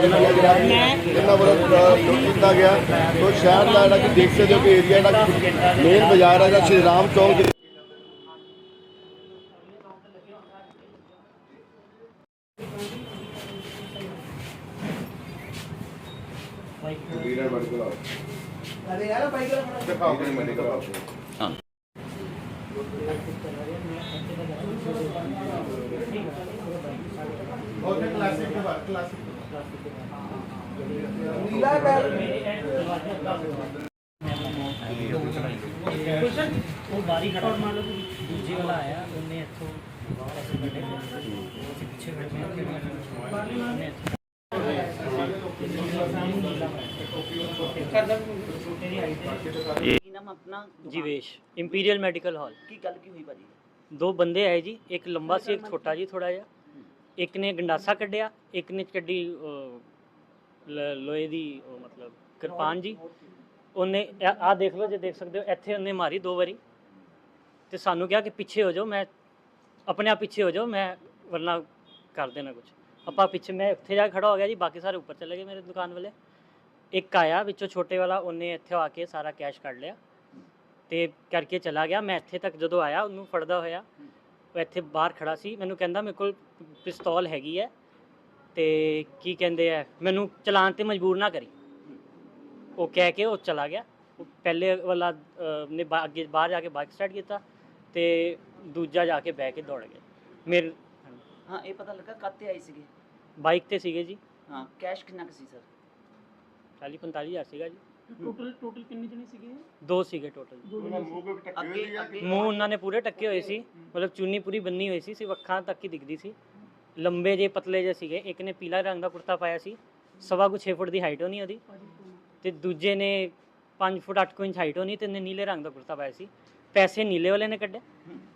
ਇਹਨਾਂ ਵੱਲੋਂ ਅ, ਕੀਤਾ ਗਿਆ। ਤੋ ਸ਼ਹਿਰ ਦਾ ਜਿਹੜਾ ਕਿ ਦੇਖ ਸਕਦੇ ਹੋ ਕਿ ਏਰੀਆ ਜਿਹੜਾ ਮੇਨ ਬਾਜ਼ਾਰ ਹੈ ਜਿਹੜਾ ਸ਼੍ਰੀ ਰਾਮ ਚੌਕ ਦੇ ਵੀਰੇ ਮੈਡੀਕਲ ਆਓ ਅਰੇ ਯਾਰ ਬਾਈਕ ਦਿਖਾਓ ਮੈਡੀਕਲ ਆਓ ਉਹਦੇ ਕਲਾਸਿਕ ਦੇ ਬਾਅਦ ਕਲਾਸਿਕ ਨੀਲਾ ਕਰ ਉਹ ਬਾਰੀ ਖੜਾ ਮੰਨ ਲਓ ਕਿ ਦੂਜੇ ਵਾਲਾ ਆਇਆ ਉਹਨੇ ਇੱਥੋਂ ਪੈਸੇ ਕੱਢੇ ਅਸੀਂ ਪਿੱਛੇ ਖੜੇ ਹਾਂ ਉਹਨੇ ਇੱਥੋਂ ਕੀ ਨਾਮ ਆਪਣਾ ਜੀਵੇਸ਼ ਇੰਪੀਰੀਅਲ ਮੈਡੀਕਲ ਹਾਲ ਕੀ ਗੱਲ ਕੀ ਹੋਈ ਭਾਜੀ ਦੋ ਬੰਦੇ ਆਏ ਜੀ ਇੱਕ ਨੇ ਗੰਡਾਸਾ ਕੱਢਿਆ ਇੱਕ ਨੇ ਕੱਢੀ ਅਹ, ਲ- ਲੋਹੇ ਦੀ ਉਹ ਮਤਲਬ ਕਿਰਪਾਨ ਜੀ। ਉਹਨੇ ਆ ਦੇਖ ਲਓ ਜੇ ਦੇਖ ਸਕਦੇ ਹੋ ਇੱਥੇ ਉਹਨੇ ਮਾਰੀ ਦੋ ਵਾਰੀ। ਤੇ ਸਾਨੂੰ ਕਿਹਾ ਕਿ ਪਿੱਛੇ ਹੋ ਜਾਓ ਮੈਂ ਆਪਣੇ ਆਪ ਪਿੱਛੇ ਹੋ ਜਾਓ ਮੈਂ ਵਰਨਾ ਕਰ ਦੇਣਾ ਕੁਝ ਆਪਾਂ ਪਿੱਛੇ ਮੈਂ ਉੱਥੇ ਜਾ ਕੇ ਖੜਾ ਹੋ ਗਿਆ ਜੀ ਬਾਕੀ ਸਾਰੇ ਉੱਪਰ ਚਲੇ ਗਏ ਮੇਰੇ ਦੁਕਾਨ ਵਾਲੇ। ਇੱਕ ਆਇਆ ਵਿੱਚੋਂ ਛੋਟੇ ਵਾਲਾ ਉਹਨੇ ਇੱਥੇ ਆ ਕੇ ਸਾਰਾ ਕੈਸ਼ ਕੱਢ ਲਿਆ। ਤੇ ਕਰਕੇ ਚਲਾ ਗਿਆ। ਮੈਂ ਇੱਥੇ ਤੱਕ ਜਦੋਂ ਆਇਆ ਉਹਨੂੰ ਫੜਦਾ ਹੋਇਆ। ਇੱਥੇ ਬਾਹਰ ਖੜਾ ਸੀ। ਮੈਨੂੰ ਕਹਿੰਦਾ ਮੇਰੇ ਕੋਲ ਪਿਸਤੌਲ ਹੈਗੀ ਹੈ ਤੇ ਕੀ ਕਹਿੰਦੇ ਆ ਮੈਨੂੰ ਚਲਾਨ ਤੇ ਮਜਬੂਰ ਨਾ ਕਰੀ। ਉਹ ਕਹਿ ਕੇ ਉਹ ਚਲਾ ਗਿਆ। ਉਹ ਪਹਿਲੇ ਵਾਲਾ ਅਹ, ਨੇ ਬਾ- ਅੱਗੇ ਬਾਹਰ ਜਾ ਕੇ ਬਾਈਕ ਸਟਾਰਟ ਕੀਤਾ ਤੇ ਦੂਜਾ ਜਾ ਕੇ ਬਹਿ ਕੇ ਦੌੜ ਗਿਆ ਮੇਰੇ ਹਾਂ ਇਹ ਪਤਾ ਲੱਗਾ ਕੱਤੇ ਆਏ ਸੀਗੇ? ਬਾਈਕ ਤੇ ਸੀਗੇ ਜੀ। ਹਾਂ ਕੈਸ਼ ਕਿੰਨਾ ਕੁ ਸੀ ਸਰ? 40 45 ਹਜ਼ਾਰ ਸੀਗਾ ਜੀ। ਟੋਟਲ ਟੋਟਲ ਕਿੰਨੇ ਜਣੇ ਸੀਗੇ? ਦੋ ਸੀਗੇ ਟੋਟਲ ਮੂੰਹ ਉਹਨਾਂ ਨੇ ਪੂਰੇ ਟੱਕੇ ਹੋਏ ਸੀ। ਮਤਲਬ ਚੁੰਨੀ ਪੂਰੀ ਬੰਨੀ ਹੋਈ ਸੀ ਸਿਰਫ ਅੱਖਾਂ ਤੱਕ ਹੀ ਦਿਖਦੀ ਸੀ। ਲੰਬੇ ਜੇ ਪਤਲੇ ਜੇ ਸੀਗੇ। ਇੱਕ ਨੇ ਪੀਲਾ ਰੰਗ ਦਾ ਕੁੜਤਾ ਪਾਇਆ ਸੀ। ਸਵਾ ਕੁ 6 ਫੁੱਟ ਦੀ ਹਾਈਟ ਹੋਣੀ ਉਹਦੀ। ਤੇ ਦੂਜੇ ਨੇ 5 ਫੁੱਟ 8 ਇੰਚ ਹਾਈਟ ਹੋਣੀ ਤੇ ਨੇ ਨੀਲੇ ਰੰਗ ਦਾ ਕੁੜਤਾ ਪਾਇਆ ਸੀ। ਪੈਸੇ ਨੀਲੇ ਵਾਲੇ ਨੇ ਕੱਢੇ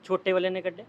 ਛੋਟੇ ਵਾਲੇ ਨੇ ਕੱਢੇ।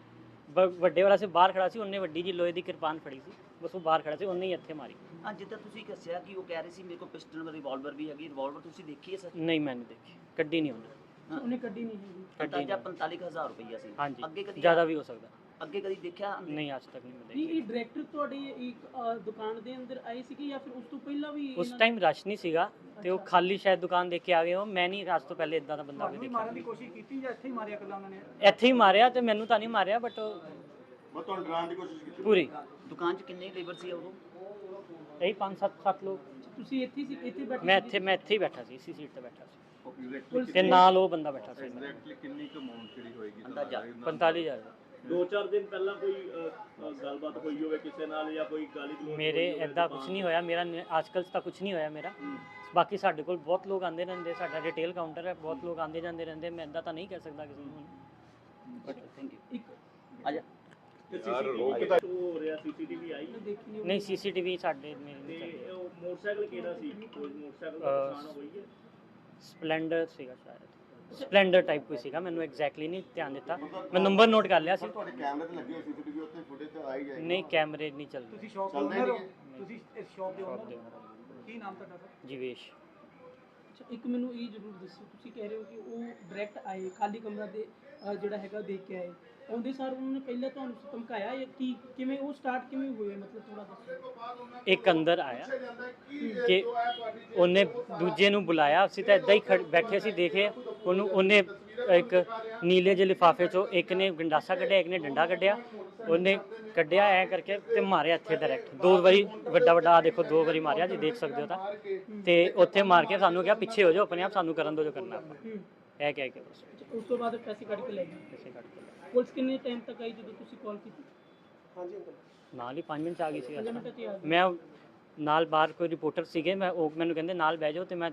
ਵੱਡੇ ਵਾਲਾ ਸੀ ਬਾਹਰ ਖੜਾ ਸੀ ਉਹਨੇ ਵੱਡੀ ਜੀ ਲੋਹੇ ਦੀ ਕਿਰਪਾਨ ਫੜੀ ਸੀ। ਬਸ ਉਹ ਬਾਹਰ ਖੜਾ ਸੀ ਉਹਨੇ ਹੀ ਇੱਥੇ ਮਾਰੀ। ਹਾਂ ਜਿੱਦਾਂ ਤੁਸੀਂ ਦੱਸਿਆ ਕਿ ਉਹ ਕਹਿ ਰਹੇ ਸੀ ਮੇਰੇ ਕੋਲ ਪਿਸਟਲ ਰਿਵਾਲਵਰ ਵੀ ਹੈਗੀ ਰਿਵਾਲਵਰ ਤੁਸੀਂ ਦੇਖੀ ਹੈ ਸਰ? ਨਹੀਂ ਮੈਂ ਨਹੀਂ ਦੇਖੀ। ਕੱਢੀ ਨਹੀਂ ਉਹਨੇ। ਉਹਨੇ ਕੱਢੀ ਨਹੀਂ ਹੈਗੀ। ਕੱਢੀ ਅੰਦਾਜ਼ਾ ਨਹੀਂ। 45000 ਰੁਪਈਆ ਸੀ। ਹਾਂਜੀ। ਅੱਗੇ ਕਦੀ ਜ਼ਿਆਦਾ ਵੀ ਹੋ ਸਕਦਾ। ਅੱਗੇ ਕਦੀ ਦੇਖਿਆ ਨਹੀਂ ਅੱਜ ਤੱਕ ਨਹੀਂ ਇਹ ਡਾਇਰੈਕਟਰ ਤੁਹਾਡੇ ਇੱਕ ਅਹ, ਦੁਕਾਨ ਦੇ ਅੰਦਰ ਆਏ ਸੀਗੇ ਜਾਂ ਫਿਰ ਉਸ ਤੋਂ ਪਹਿਲਾਂ ਵੀ ਉਸ ਇਹਨਾਂ- ਟਾਈਮ ਰਸ਼ ਨਹੀਂ ਸੀਗਾ ਤੇ ਉਹ ਖਾਲੀ ਸ਼ਾਇਦ ਦੁਕਾਨ ਦੇਖ ਕੇ ਆ ਗਏ ਹੋ ਮੈਂ ਨਹੀਂ ਅੱਜ ਤੋਂ ਪਹਿਲੇ ਇਦਾਂ ਦਾ ਬੰਦਾ ਕੋਈ ਦੇਖਿਆ। ਕੋਸ਼ਿਸ਼ ਕੀਤੀ ਜਾਂ ਇੱਥੇ ਹੀ ਮਾਰਿਆ ਕੱਲਾ ਉਹਨਾਂ ਨੇ? ਇੱਥੇ ਹੀ ਮਾਰਿਆ ਤੇ ਮੈਨੂੰ ਤਾਂ ਨਹੀਂ ਮਾਰਿਆ ਬਟ ਮੈਂ ਤੁਹਾਨੂੰ ਡਰਾਉਣ ਦੀ ਕੋਸ਼ਿਸ਼ ਕੀਤੀ। ਪੂਰੀ। ਦੁਕਾਨ 'ਚ ਕਿੰਨੇ ਲੇਬਰ ਸੀ ਉਦੋਂ? ਇਹੀ 5 7 7 ਲੋਕ। ਤੁਸੀਂ ਇੱਥੇ ਹੀ ਸੀ ਇੱਥੇ ਬੈਠੇ ਮੈਂ ਸੀਗੇ? ਇੱਥੇ ਮੈਂ ਇੱਥੇ ਹੀ ਬੈਠਾ ਸੀ ਇਸੀ ਸੀਟ ਤੇ ਬੈਠਾ ਸੀ। ਤੇ ਨਾਲ ਉਹ ਬੰਦਾ ਬੈਠਾ ਸੀ ਮੇਰਾ। ਕਿੰਨੀ ਕੁ ਅਮਾਉਂਟ ਜਿਹੜੀ ਹੋਏਗੀ ਅੰਦਾਜ਼ਾ? 45000 ਦੋ ਚਾਰ ਦਿਨ ਪਹਿਲਾਂ ਕੋਈ ਅ, ਅ, ਗੱਲਬਾਤ ਹੋਈ ਹੋਵੇ ਕਿਸੇ ਨਾਲ ਜਾਂ ਕੋਈ ਗਾਲੀ ਗਲੋਚ ਮੇਰੇ ਐਦਾਂ ਕੁਝ ਨਹੀਂ ਹੋਇਆ। ਮੇਰਾ ਅੱਜਕੱਲ ਤਾਂ ਕੁਝ ਨਹੀਂ ਹੋਇਆ ਮੇਰਾ। ਬਾਕੀ ਸਾਡੇ ਕੋਲ ਬਹੁਤ ਲੋਕ ਆਉਂਦੇ ਰਹਿੰਦੇ ਸਾਡਾ ਰਿਟੇਲ ਕਾਊਂਟਰ ਹੈ ਬਹੁਤ ਲੋਕ ਆਉਂਦੇ ਜਾਂਦੇ ਰਹਿੰਦੇ ਮੈਂ ਐਦਾਂ ਤਾਂ ਨਹੀਂ ਕਹਿ ਸਕਦਾ ਕਿਸੇ ਨੂੰ ਥੈਂਕ ਯੂ ਇੱਕ ਆ ਜਾ ਤੇ CCTV ਹੋ ਰਿਹਾ ਸੀਸੀਟੀਵੀ ਆਈ? ਨਹੀਂ ਸੀਸੀਟੀਵੀ ਸਾਡੇ ਮੇਰੇ ਤੇ ਨਹੀਂ ਚੱਲਦੀ ਉਹ ਮੋਟਰਸਾਈਕਲ ਕਿਹੜਾ ਸੀ? ਕੋਈ ਮੋਟਰਸਾਈਕਲ ਦਾ ਅ, ਨੁਕਸਾਨ ਹੋਈ ਹੈ? ਸਪਲੈਂਡਰ ਸੀਗਾ ਸ਼ਾਇਦ। ਸਪਲੈਂਡਰ ਟਾਈਪ ਕੋਈ ਸੀਗਾ ਮੈਨੂੰ ਐਗਜ਼ੈਕਟਲੀ ਨਹੀਂ ਧਿਆਨ ਦਿੱਤਾ। ਮੈਂ ਨੰਬਰ ਨੋਟ ਕਰ ਲਿਆ ਸੀ। ਤੁਹਾਡੇ ਕੈਮਰੇ ਤੇ ਲੱਗੇ ਹੋਏ ਸੀਸੀਟੀਵੀ ਉੱਤੇ ਫੁਟੇਜ ਤੇ ਆ ਹੀ ਜਾਏਗੀ। ਨਹੀਂ ਕੈਮਰੇ ਨਹੀਂ ਚੱਲਦੇ ਤੁਸੀਂ ਸ਼ੌਪ ਚੱਲਦੇ ਓਨਰ ਹੋ? ਨਹੀਂ ਤੁਸੀਂ ਇਸ ਸ਼ੌਪ ਦੇ ਓਨਰ ਦੇ ਕੀ ਨਾਮ ਤੁਹਾਡਾ ਸਰ ਜੀਵੇਸ਼। ਅੱਛਾ ਇੱਕ ਮੈਨੂੰ ਇਹ ਜ਼ਰੂਰ ਦੱਸੋ ਤੁਸੀਂ ਕਹਿ ਰਹੇ ਹੋ ਕਿ ਉਹ ਡਾਇਰੈਕਟ ਆਏ ਖਾਲੀ ਕਮਰਾ ਦੇ ਅਹ, ਜਿਹੜਾ ਹੈਗਾ ਦੇਖ ਕੇ ਆਏ। ਆਉਂਦੇ ਸਾਰ ਉਹਨਾਂ ਨੇ ਪਹਿਲਾਂ ਤੁਹਾਨੂੰ ਧਮਕਾਇਆ ਜਾਂ ਕੀ ਕਿਵੇਂ ਉਹ ਸਟਾਰਟ ਕਿਵੇਂ ਹੋਏ ਮਤਲਬ ਥੋੜਾ ਦੱਸੋ। ਇੱਕ ਅੰਦਰ ਆਇਆ ਕਿ ਉਹਨੇ ਦੂਜੇ ਨੂੰ ਬੁਲਾਇਆ। ਅਸੀਂ ਤਾਂ ਇਦਾਂ ਹੀ ਖੜ- ਬੈਠੇ ਸੀ ਦੇਖੇ। ਉਹਨੂੰ ਉਹਨੇ ਇੱਕ ਨੀਲੇ ਜਿਹੇ ਲਿਫਾਫੇ ਚੋਂ ਇੱਕ ਨੇ ਗੰਡਾਸਾ ਕੱਢਿਆ ਇੱਕ ਨੇ ਡੰਡਾ ਕੱਢਿਆ। ਉਹਨੇ ਕੱਢਿਆ ਐ ਕਰਕੇ ਤੇ ਮਾਰਿਆ ਇੱਥੇ ਡਾਇਰੈਕਟ ਦੋ ਵਾਰੀ ਵੱਡਾ ਵੱਡਾ ਆ ਦੇਖੋ ਦੋ ਵਾਰੀ ਮਾਰਿਆ ਜੀ ਦੇਖ ਸਕਦੇ ਹੋ ਤਾਂ। ਤੇ ਉੱਥੇ ਮਾਰ ਕੇ ਸਾਨੂੰ ਕਿਹਾ ਪਿੱਛੇ ਹੋ ਜਾਓ ਆਪਣੇ ਆਪ ਸਾਨੂੰ ਕਰਨ ਦੋ ਜੋ ਕਰਨਾ ਆਪਾਂ। ਹੂੰ। ਇਹ ਕਹਿ ਕੇ ਬਸ। ਉਸ ਤੋਂ ਬਾਅਦ ਪੈਸੇ ਕੱਢ ਕੇ ਲੈ ਗਏ। ਪੈਸੇ ਕੱਢ ਕੇ ਲੈ ਪੁਲਿਸ ਕਿੰਨੇ ਟਾਈਮ ਤੱਕ ਆਈ ਜਦੋਂ ਤੁਸੀਂ ਕਾਲ ਕੀਤੀ? ਹਾਂਜੀ ਅੰਕਲ। ਨਾਲ ਹੀ 5 ਮਿੰਟ 'ਚ ਆ ਗਈ ਸੀ ਪੰਜ ਅੱਜ ਮਿੰਟ ਚ ਆ ਗਏ ਮੈਂ ਨਾਲ ਬਾਹਰ ਕੋਈ ਰਿਪੋਰਟਰ ਸੀਗੇ ਮੈਂ ਉਹ ਮੈਨੂੰ ਕਹਿੰਦੇ ਨਾਲ ਬਹਿ ਜਾਓ ਤੇ ਮੈਂ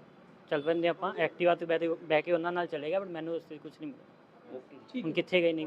ਚੱਲ ਪੈਂਦੇ ਆਪਾਂ। ਐਕਟਿਵਾ ਤੇ ਬਹਿ ਤੇ- ਬਹਿ ਕੇ ਉਹਨਾਂ ਨਾਲ ਚਲੇ ਗਿਆ ਬਟ ਮੈਨੂੰ ਉਸ ਤੇ ਕੁਝ ਨਹੀਂ ਮਿਲਿਆ। ਠੀਕ ਹੁਣ ਹੈ। ਕਿੱਥੇ ਗਏ ਨਹੀਂ।